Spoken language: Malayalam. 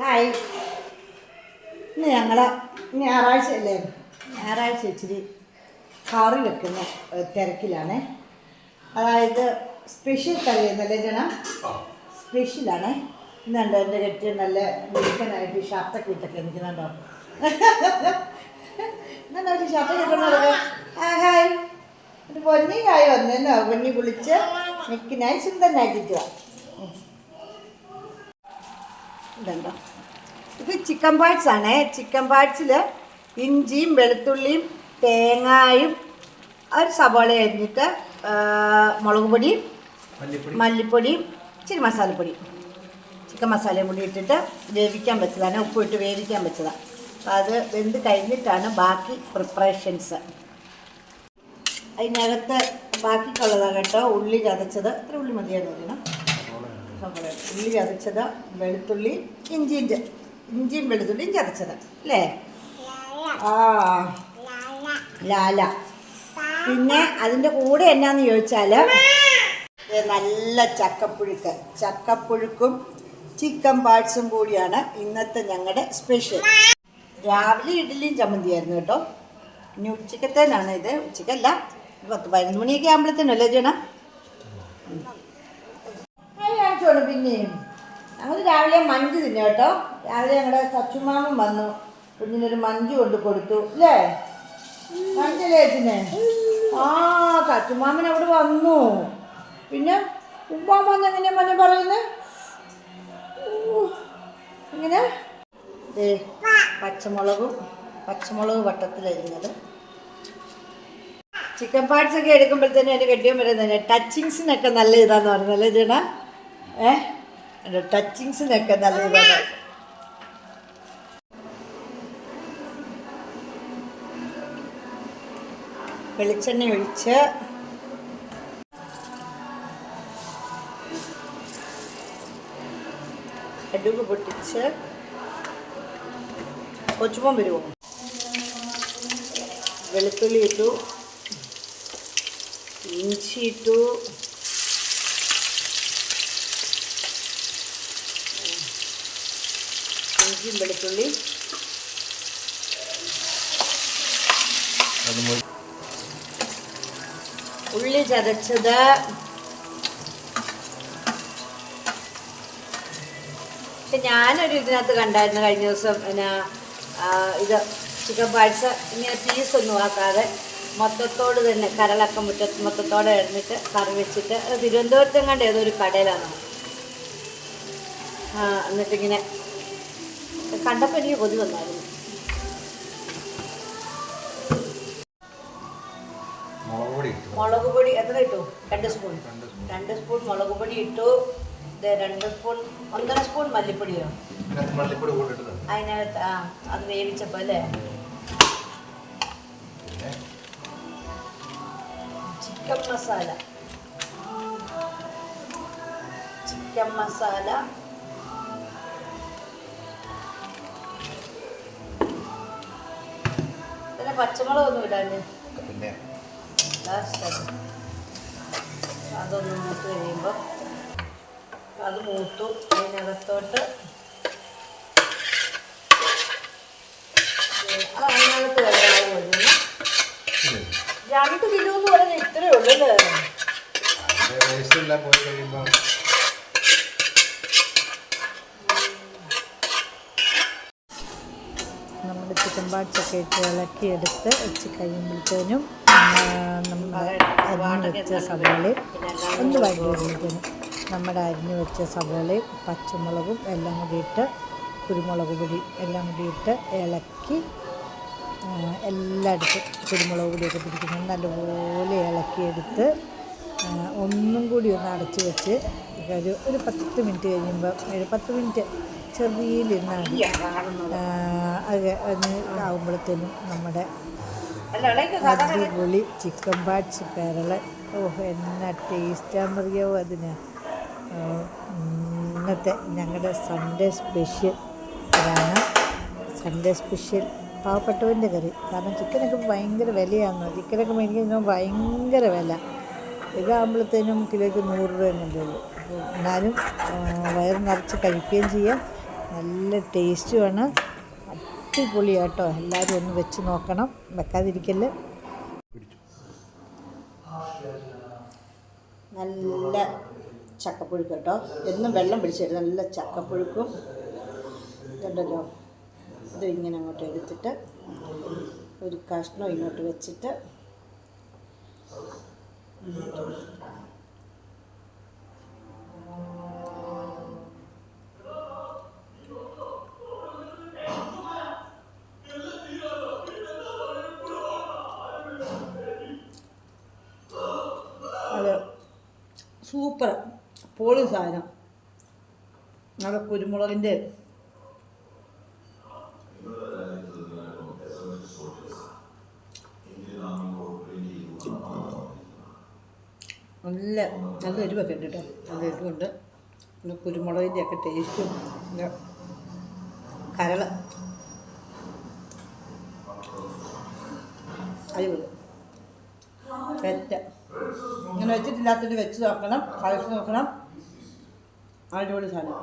ഹായ്. ഇന്ന് ഞങ്ങൾ ഞായറാഴ്ച അല്ലേ ഞായറാഴ്ച ഇച്ചിരി കറി വെക്കുന്ന തിരക്കിലാണ്. അതായത് സ്പെഷ്യൽ കറി എന്നല്ലേ ജന? സ്പെഷ്യലാണ് ഇന്നുണ്ട് എന്റെ കെട്ടി നല്ല മിടുക്കനായിട്ട് ഷർട്ടൊക്കെ ഇട്ടൊക്കെ നിൽക്കുന്നുണ്ടോ? എന്നാ ഒരു ഷർട്ട് കിട്ടുന്നത് ആ ഹായ്. ഒരു പൊന്നിയായി വന്നേന്നോ പൊന്നി കുളിച്ച് മിക്കിനായി സുന്ദരനാക്കിക്കുക ഇതുണ്ടോ? ഇത് ചിക്കൻ പാർട്സ് ആണ്. ചിക്കൻ പാർട്സിൽ ഇഞ്ചിയും വെളുത്തുള്ളിയും തേങ്ങായും ഒരു സവാള അരിഞ്ഞിട്ട് മുളക് പൊടിയും മല്ലിപ്പൊടിയും ഇച്ചിരി മസാലപ്പൊടിയും ചിക്കൻ മസാലയും കൂടി ഇട്ടിട്ട് വേവിക്കാൻ വെച്ചതാണ്. ഉപ്പ് ഇട്ട് വേവിക്കാൻ വെച്ചതാണ് അപ്പോൾ അത് വെന്ത് കഴിഞ്ഞിട്ടാണ് ബാക്കി പ്രിപ്പറേഷൻസ് അതിനകത്ത് ബാക്കിക്കുള്ളതാണ് കേട്ടോ. ഉള്ളി ചതച്ചത്. ഇത്ര ഉള്ളി മതിയായിരുന്നു സവാള ഉള്ളി ചതച്ചത് വെളുത്തുള്ളി ഇഞ്ചിന്റെ ഇഞ്ചിയും വെളുത്തുള്ളിയും ചതച്ചത്. അല്ലേ? ആ ലാല. പിന്നെ അതിന്റെ കൂടെ എന്നാന്ന് ചോദിച്ചാൽ നല്ല ചക്കപ്പുഴുക്ക്. ചക്കപ്പുഴുക്കും ചിക്കൻ പാർട്സും കൂടിയാണ് ഇന്നത്തെ ഞങ്ങളുടെ സ്പെഷ്യൽ. രാവിലെ ഇഡ്ഡലിയും ചമ്മന്തിയായിരുന്നു കേട്ടോ. ഇനി ഉച്ചക്കത്തേനാണ് ഇത്. ഉച്ചക്കല്ല പത്ത് പതിനൊന്ന് മണിയൊക്കെ ആകുമ്പോഴത്തേനല്ലേ ചെയ്യണം കാണിച്ചോളൂ പിന്നെയും. ഞങ്ങൾ രാവിലെ മഞ്ച് തിന്നു കേട്ടോ. രാവിലെ ഞങ്ങളുടെ സച്ചുമാമൻ വന്നു. കുഞ്ഞിനൊരു മഞ്ച് കൊണ്ട് കൊടുത്തു. അല്ലേ മഞ്ചല്ലേ ചേച്ചിനെ ആ സച്ചുമാമൻ അവിടെ വന്നു. പിന്നെ ഉപ്പാൻ വന്ന് എങ്ങനെയാ മഞ്ഞ പറയുന്നത് ഇങ്ങനെ. പച്ചമുളകും പച്ചമുളക് വട്ടത്തിലരിഞ്ഞത് ചിക്കൻ പാർട്സ് ഒക്കെ എടുക്കുമ്പോഴത്തേനും എന്റെ കെട്ടിയും വരുന്നതിന് ടച്ചിങ്സിനൊക്കെ നല്ല ഇതാന്ന് പറഞ്ഞല്ലേ ചേണ ഏ? ടച്ചിങ്സിനൊക്കെ നല്ല ഇതാണ്. വെളിച്ചെണ്ണ ഒഴിച്ച്. കടുക് പൊട്ടിച്ച്. കൊച്ചുപ്പം വരുമോ വെളുത്തുള്ളി ഇട്ടു. ഇഞ്ചി ഇട്ടു. ഇഞ്ചിയും വെളുത്തുള്ളി. ഉള്ളി ചതച്ചത്. പക്ഷെ ഞാനൊരു ഇതിനകത്ത് കണ്ടായിരുന്നു കഴിഞ്ഞ ദിവസം പിന്നെ ഇത് ചിക്കൻ പാഴ്സ ഇങ്ങനെ പീസൊന്നും ആക്കാതെ മൊത്തത്തോട് തന്നെ കരളൊക്കെ മുറ്റ മൊത്തത്തോടെ ഇറന്നിട്ട് കറി വെച്ചിട്ട് തിരുവനന്തപുരത്തെങ്ങാണ്ട് ഏതോ ഒരു കടയിലാണ്. എന്നിട്ടിങ്ങനെ കണ്ടപ്പോൾ എനിക്ക് കൊതി വന്നായിരുന്നു. മുളക് പൊടി എത്ര ഇട്ടു? രണ്ട് സ്പൂൺ. രണ്ട് സ്പൂൺ. മുളക് പൊടി ഇട്ടു. രണ്ട് സ്പൂൺ ഒന്നര സ്പൂൺ മല്ലിപ്പൊടിയോ? മല്ലിപ്പൊടി അതിനകത്ത് ആ അത് വേവിച്ചപ്പോൾ അല്ലേ? ചിക്കൻ മസാല. ചിക്കൻ മസാല. പിന്നെ പച്ചമുളകൊന്നും ഇടാണ്ട് പിന്നെ? അതൊന്ന് മൂത്ത് കഴിയുമ്പോൾ അത് മൂത്തു. അതിനകത്തോട്ട് അത് അതിനകത്ത് വെള്ളമാവും ഒഴിഞ്ഞു? രണ്ട് കിലോ എന്ന് പറഞ്ഞാൽ ഇത്രയേ ഉള്ളൂ അല്ലേ? പോയി കഴിയുമ്പോൾ നമ്മുടെ ചിക്കൻ പാട്സൊക്കെ ഇട്ട് ഇളക്കിയെടുത്ത് വെച്ച് കഴിയുമ്പോഴത്തേനും നമ്മുടെ അരിഞ്ഞ് വെച്ച സവാളയും ഒന്ന് വഴി വരുമ്പോഴത്തേനും നമ്മുടെ അരിഞ്ഞ് വെച്ച സവാളയും പച്ചമുളകും എല്ലാം കൂടിയിട്ട് കുരുമുളക് പൊടി എല്ലാം കൂടിയിട്ട് ഇളക്കി എല്ലായിടത്തും കുരുമുളക് പൊടിയൊക്കെ പിടിക്കുന്നത് നല്ലപോലെ ഇളക്കിയെടുത്ത് ഒന്നും കൂടി ഒന്ന് അടച്ച് വെച്ച് ഒരു ഒരു പത്ത് മിനിറ്റ് കഴിയുമ്പോൾ ഒരു പത്ത് മിനിറ്റ് ചെറിയലിരുന്നാൽ മതി ആ, അത് ആകുമ്പോഴത്തേനും നമ്മുടെ അടിപൊളി ചിക്കൻ പാട്സ് പേരള ഓഹ് എന്നാ ടേസ്റ്റാണെന്നറിയാവോ അതിന്? ഇന്നത്തെ ഞങ്ങളുടെ സൺഡേ സ്പെഷ്യൽ അതാണ് സൺഡേ സ്പെഷ്യൽ പാവപ്പെട്ടവന്റെ കറി. കാരണം ചിക്കനൊക്കെ ഭയങ്കര വിലയാണ്. ചിക്കനൊക്കെ മേടിക്കുന്ന ഭയങ്കര വില. ഇതാകുമ്പോഴത്തേനും കിലോയ്ക്ക് നൂറ് രൂപ എന്നുള്ളൂ എന്നാലും വയറ് നിറച്ച് കഴിക്കുകയും ചെയ്യാം. നല്ല ടേസ്റ്റുമാണ് അടിപൊളിയാട്ടോ എല്ലാവരും ഒന്ന് വെച്ച് നോക്കണം. വെക്കാതിരിക്കൽ നല്ല ചക്കപ്പുഴുക്ക് കേട്ടോ. എന്നും വെള്ളം പിടിച്ചിട്ട് നല്ല ചക്കപ്പുഴുക്കും. ഇതുണ്ടല്ലോ. ഇത് ഇങ്ങനെ അങ്ങോട്ട് എടുത്തിട്ട് ഒരു കഷ്ണം ഇങ്ങോട്ട് വെച്ചിട്ട് സൂപ്പർ. പൊളി സാധനം. നല്ല കുരുമുളകിന്റെ നല്ല നല്ല എരിവൊക്കെ ഉണ്ട് കേട്ടോ. നല്ല എരിവുണ്ട്. പിന്നെ കുരുമുളകിന്റെ ഒക്കെ ടേസ്റ്റും കരൾ. അടിപൊളി. പെറ്റ. ഇങ്ങനെ വെച്ചിട്ടില്ലാത്തത് വെച്ച് നോക്കണം കഴിച്ച് നോക്കണം. അടിപൊളി സാധനം.